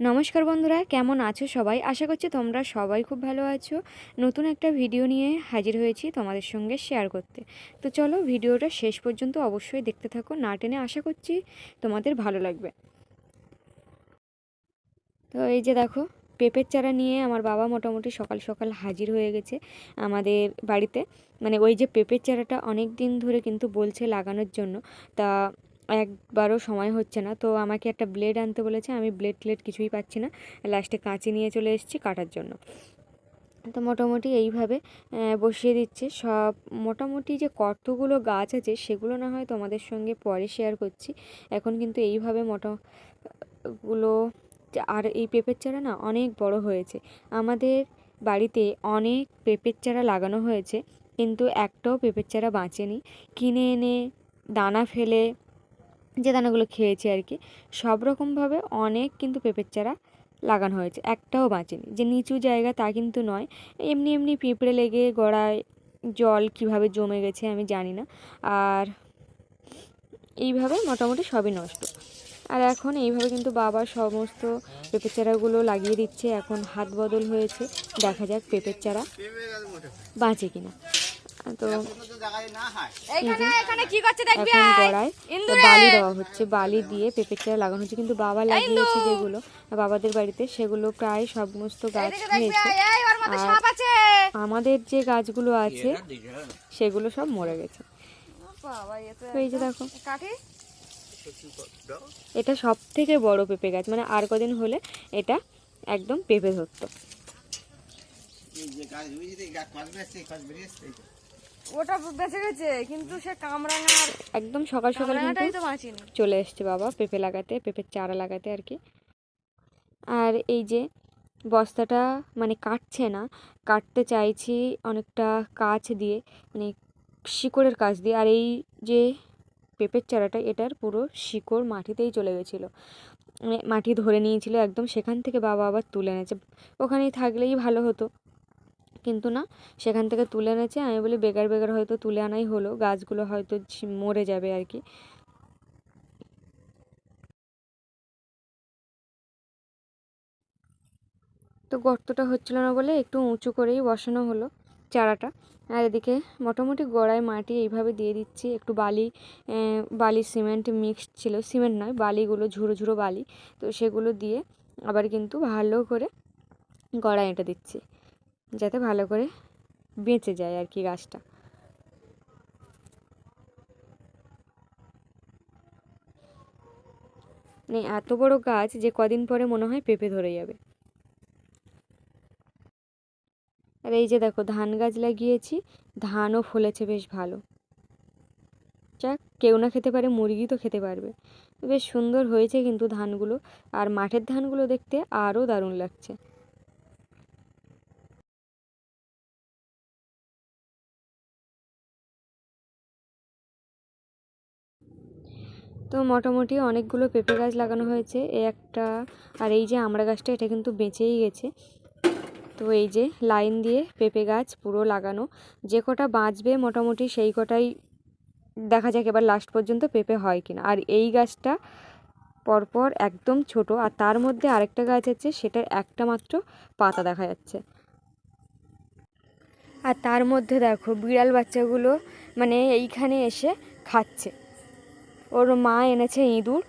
নমস্কার বন্ধুরা, কেমন আছো সবাই? আশা করছি তোমরা সবাই খুব ভালো আছো। নতুন একটা ভিডিও নিয়ে হাজির হয়েছি তোমাদের সঙ্গে শেয়ার করতে। তো চলো ভিডিওটা শেষ পর্যন্ত অবশ্যই দেখতে থাকো, না টেনে আশা করছি তোমাদের ভালো লাগবে। তো এই যে দেখো, পেঁপের চারা নিয়ে আমার বাবা মোটামুটি সকাল সকাল হাজির হয়ে গেছে আমাদের বাড়িতে। মানে ওই যে পেঁপের চারাটা অনেক দিন ধরে কিন্তু বলছে লাগানোর জন্য। তা একবারও সময় হচ্ছে না। তো আমাকে একটা ব্লেড আনতে বলেছে, আমি ব্লেড ট্লেড কিছুই পাচ্ছি না। লাস্টে কাঁচি নিয়ে চলে এসেছি কাটার জন্য। তো মোটামুটি এইভাবে বসিয়ে দিচ্ছে। সব মোটামুটি যে কতগুলো গাছ আছে, সেগুলো না হয় তোমাদের সঙ্গে পরে শেয়ার করছি। এখন কিন্তু এইভাবে মোটা, গুলো, আর এই পেঁপের চারা না অনেক বড় হয়েছে। আমাদের বাড়িতে অনেক পেঁপের চারা লাগানো হয়েছে, কিন্তু একটাও পেঁপের চারা বাঁচেনি। কিনে এনে দানা ফেলে যে দানাগুলো খেয়েছি আর কি, সব রকমভাবে অনেক কিন্তু পেঁপের চারা লাগানো হয়েছে, একটাও বাঁচেনি। যে নিচু জায়গা তা কিন্তু নয়, এমনি এমনি পিঁপড়ে লেগে গড়ায় জল কীভাবে জমে গেছে আমি জানি না, আর এইভাবে মোটামুটি সবই নষ্ট। আর এখন এইভাবে কিন্তু বাবা সমস্ত পেঁপের চারাগুলো লাগিয়ে দিচ্ছে, এখন হাত বদল হয়েছে, দেখা যাক পেঁপের চারা বাঁচে কিনা। তো বালি দেওয়া হচ্ছে বালি দিয়ে পেঁপের চারা লাগানো হচ্ছে কিন্তু বাবা লাগিয়েছে যেগুলো। বাবাদের বাড়িতে সেগুলো প্রায় সমস্ত গাছ মধ্যে আর- আমাদের যে গাছগুলো আছে সেগুলো সব মরে গেছে। এই যে দেখো। এটা সব থেকে বড় পেঁপে গাছ মানে আর কদিন হলে এটা একদম পেঁপে ধরতো। ওটা বেঁচে গেছে কিন্তু সে কামরাঙার একদম সকাল সকাল কিন্তু চলে এসছে বাবা পেঁপে লাগাতে পেঁপের চারা লাগাতে আর কি। আর এই যে বস্তাটা মানে কাটছে না কাটতে চাইছি অনেকটা কাছ দিয়ে মানে শিকড়ের কাছ দিয়ে। আর এই যে পেঁপের চারাটা এটার পুরো শিকড় মাটিতেই চলে গেছিল। মানে মাটি ধরে নিয়েছিল একদম সেখান থেকে বাবা আবার তুলে এনেছে। ওখানেই থাকলেই ভালো হতো। কিন্তু না। সেখান থেকে তুলে এনেছে। আমি বলি, বেকার বেকার হয়তো তুলে আনাই হলো। গাছগুলো হয়তো মরে যাবে আর কি। তো গর্তটা হচ্ছিল না বলে একটু উঁচু করেই বসানো হলো চারাটা। আর এদিকে মোটামুটি গোড়ায় মাটি এইভাবে দিয়ে দিচ্ছি। একটু বালি বালি সিমেন্ট মিক্সড ছিল। সিমেন্ট নয়, বালিগুলো ঝুড়ো ঝুড়ো বালি। তো সেগুলো দিয়ে আবার কিন্তু ভালো করে গড়ায় এটা দিচ্ছি। যাতে ভালো করে বেঁচে যায় আর কি গাছটা। মানে এত বড় গাছ যে কদিন পরে মনে হয় পেঁপে ধরে যাবে। আর এই যে দেখো, ধান গাছ লাগিয়েছি, ধানও ফলেছে বেশ ভালো। যাক, কেউ না খেতে পারে, মুরগি তো খেতে পারবে। বেশ সুন্দর হয়েছে কিন্তু ধানগুলো, আর মাঠের ধানগুলো দেখতে আরও দারুণ লাগছে। তো মোটামুটি অনেকগুলো পেঁপে গাছ লাগানো হয়েছে। এই একটা আর এই যে আমড়া গাছটা, এটা কিন্তু বেঁচেই গেছে। তো এই যে লাইন দিয়ে পেঁপে গাছ পুরো লাগানো। যে কটা বাঁচবে মোটামুটি সেই কটাই দেখা যাক এবার লাস্ট পর্যন্ত পেঁপে হয় কিনা। আর এই গাছটা পরপর একদম ছোট, আর তার মধ্যে আরেকটা গাছ আছে, সেটার একটা মাত্র পাতা দেখা যাচ্ছে। আর তার মধ্যে দেখো বিড়াল বাচ্চাগুলো মানে এইখানে এসে খাচ্ছে। ওর মা এনেছে ইঁদুর।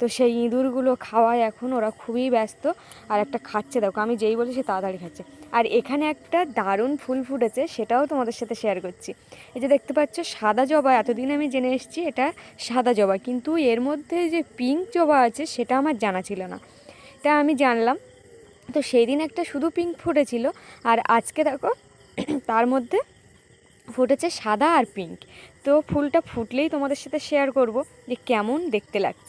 তো সেই ইঁদুরগুলো খাওয়ায় এখন ওরা খুবই ব্যস্ত আর একটা খাচ্ছে। দেখো, আমি যেই বলি সে তাড়াতাড়ি খাচ্ছে। আর এখানে একটা দারুণ ফুল ফুটেছে, সেটাও তোমাদের সাথে শেয়ার করছি। এই যে দেখতে পাচ্ছ, সাদা জবা, এতদিন আমি জেনে এসেছি এটা সাদা জবা, কিন্তু এর মধ্যে যে পিঙ্ক জবা আছে, সেটা আমার জানা ছিল না। তা আমি জানলাম, তো সেই দিন একটা শুধু পিঙ্ক ফুটেছিল। আর আজকে দেখো, তার মধ্যে ফুটেছে সাদা আর পিঙ্ক তো ফুলটা ফুটলেই তোমাদের সাথে শেয়ার করব যে কেমন দেখতে লাগছে।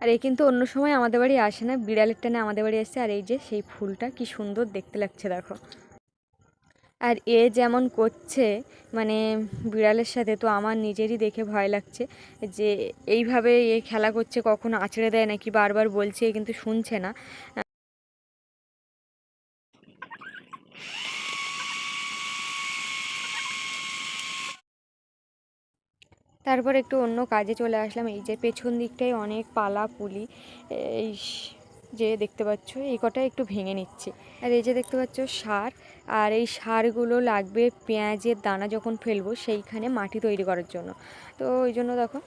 আর এই কিন্তু অন্য সময় আমাদের বাড়ি আসে না, বিড়ালের টানে আমাদের বাড়ি আসছে আর এই যে সেই ফুলটা কি সুন্দর দেখতে লাগছে দেখো। আর এ যেমন করছে মানে বিড়ালের সাথে তো আমার নিজেরই দেখে ভয় লাগছে যে এইভাবে এ খেলা করছে, কখনো আছড়ে দেয় নাকি বারবার বলছে কিন্তু শুনছে না। তারপর একটু অন্য কাজে চলে আসলাম। এই যে পেছন দিকটায় অনেক পালা, পুলি এই যে দেখতে পাচ্ছ, এই কটা একটু ভেঙে নিচ্ছে। আর এই যে দেখতে পাচ্ছ সার, আর এই সারগুলো লাগবে পেঁয়াজের দানা যখন ফেলব সেইখানে মাটি তৈরি করার জন্য। তো ওই জন্য দেখো,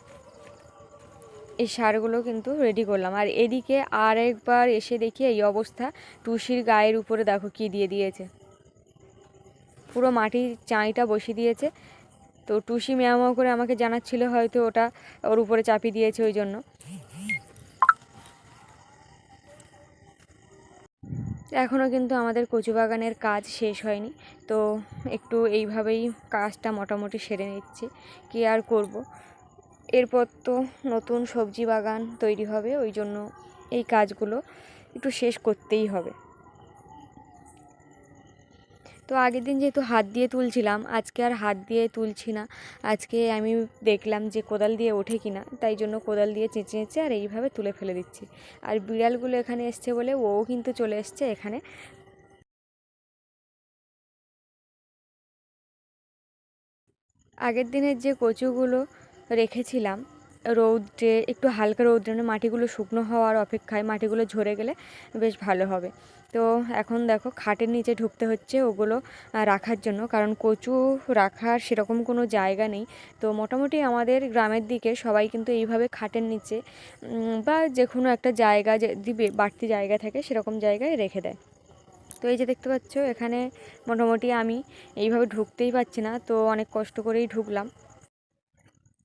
এই সারগুলো কিন্তু রেডি করলাম। আর এদিকে আর একবার এসে দেখি এই অবস্থা টুসির গায়ের উপরে দেখো কি দিয়ে দিয়েছে। পুরো মাটির চাঁইটা বসিয়ে দিয়েছে। তো টুসি ম্যাও করে আমাকে জানাচ্ছিল হয়তো ওটা ওর উপরে চাপিয়ে দিয়েছে ওই জন্য। এখনও কিন্তু আমাদের কচু বাগানের কাজ শেষ হয়নি, তো একটু এইভাবেই কাজটা মোটামুটি সেরে নিচ্ছি। কি আর করব? এরপর তো নতুন সবজি বাগান তৈরি হবে, ওই জন্য এই কাজগুলো একটু শেষ করতেই হবে। তো আগের দিন যেহেতু হাত দিয়ে তুলছিলাম, আজকে আর হাত দিয়ে তুলছি না। আজকে আমি দেখলাম যে কোদাল দিয়ে ওঠে কি না তাই জন্য কোদাল দিয়ে চেঁচে চেঁচে আর এইভাবে তুলে ফেলে দিচ্ছি। আর বিড়ালগুলো এখানে এসছে বলে ও কিন্তু চলে এসছে এখানে। আগের দিনের যে কচুগুলো রেখেছিলাম রৌদ্রে, একটু হালকা রৌদ্রে মাটিগুলো শুকনো হওয়ার অপেক্ষায় মাটিগুলো ঝরে গেলে বেশ ভালো হবে। তো এখন দেখো খাটের নিচে ঢুকতে হচ্ছে ওগুলো রাখার জন্য। কারণ কচু রাখার সেরকম কোনো জায়গা নেই। তো মোটামুটি আমাদের গ্রামের দিকে সবাই কিন্তু এইভাবে খাটের নিচে বা যে কোনো একটা জায়গা যে, দিবে, বাড়তি জায়গা থাকে সেরকম জায়গায় রেখে দেয়। তো এই যে দেখতে পাচ্ছ, এখানে মোটামুটি আমি এইভাবে ঢুকতেই পারছি না। তো অনেক কষ্ট করেই ঢুকলাম।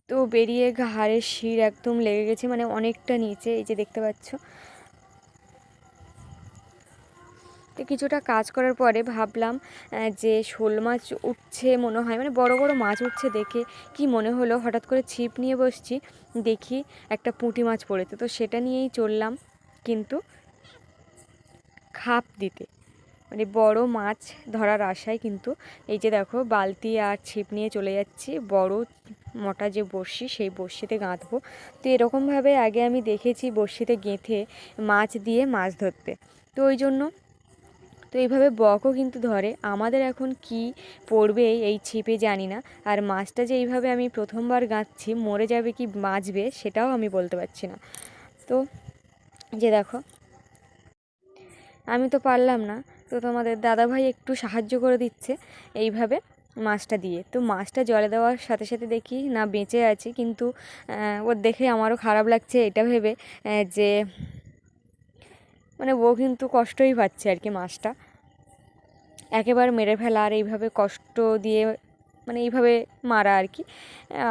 তো বেরিয়ে ঘাড়ের শির একদম লেগে গেছে মানে অনেকটা নিচে, এই যে দেখতে পাচ্ছ। তো কিছুটা কাজ করার পরে ভাবলাম যে শোল মাছ উঠছে মনে হয় মানে বড় বড় মাছ উঠছে দেখে কি মনে হলো, হঠাৎ করে ছিপ নিয়ে বসছি, দেখি একটা পুঁটি মাছ পড়েছে, তো সেটা নিয়েই চললাম, কিন্তু খাপ দিতে। মানে বড় মাছ ধরার আশায় কিন্তু এই যে দেখো, বালতি আর ছিপ নিয়ে চলে যাচ্ছি, বড় মোটা যে বড়শি, সেই বড়শিতে গাঁথবো। তো এরকমভাবে আগে আমি দেখেছি বড়শিতে গেঁথে মাছ দিয়ে মাছ ধরতে। তো ওই জন্য, তো এইভাবে বকও কিন্তু ধরে। আমাদের এখন কি পড়বে এই ছিপে জানি না। আর মাছটা যে এইভাবে আমি প্রথমবার গাঁথছি, মরে যাবে কি বাঁচবে সেটাও আমি বলতে পারছি না। তো, যে দেখো, আমি তো পারলাম না। তো তোমাদের দাদাভাই একটু সাহায্য করে দিচ্ছে এইভাবে। মাছটা দিয়ে। তো মাছটা জলে দেওয়ার সাথে সাথে দেখি, না বেঁচে আছে, কিন্তু ওর দেখে আমারও খারাপ লাগছে এটা ভেবে যে মানে ও কিন্তু কষ্টই পাচ্ছে আর কি মাছটা। একেবারে মেরে ফেলা আর এইভাবে কষ্ট দিয়ে মানে এইভাবে মারা আর কি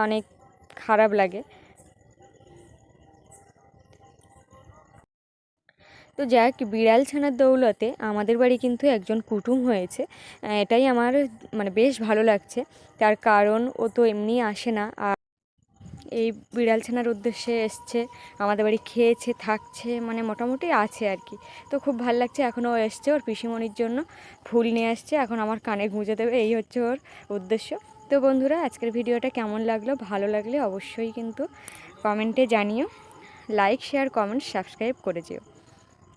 অনেক খারাপ লাগে। তো যাক, বিড়াল ছানার দৌলতে আমাদের বাড়ি কিন্তু একজন কুটুম হয়েছে। এটাই আমার মানে বেশ ভালো লাগছে। তার কারণ ও তো এমনি আসে না। আর এই বিড়াল ছানার উদ্দেশ্যে এসছে, আমাদের বাড়ি খেয়েছে, থাকছে মানে মোটামুটি আছে আর কি। তো খুব ভালো লাগছে এখন ও এসছে ওর পিসিমণির জন্য। ফুল নিয়ে আসছে, এখন আমার কানে গুঁজে দেবে, এই হচ্ছে ওর উদ্দেশ্য। তো বন্ধুরা, আজকের ভিডিওটা কেমন লাগল? ভালো লাগলে অবশ্যই কিন্তু কমেন্টে জানিও। লাইক, শেয়ার, কমেন্ট, সাবস্ক্রাইব করে যেও।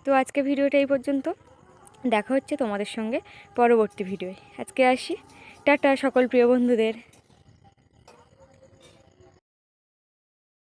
তো আজকে ভিডিওটা এই পর্যন্ত। দেখা হচ্ছে তোমাদের সঙ্গে পরবর্তী ভিডিওয়। আজকে আসি। টাটা সকল প্রিয় বন্ধুদের।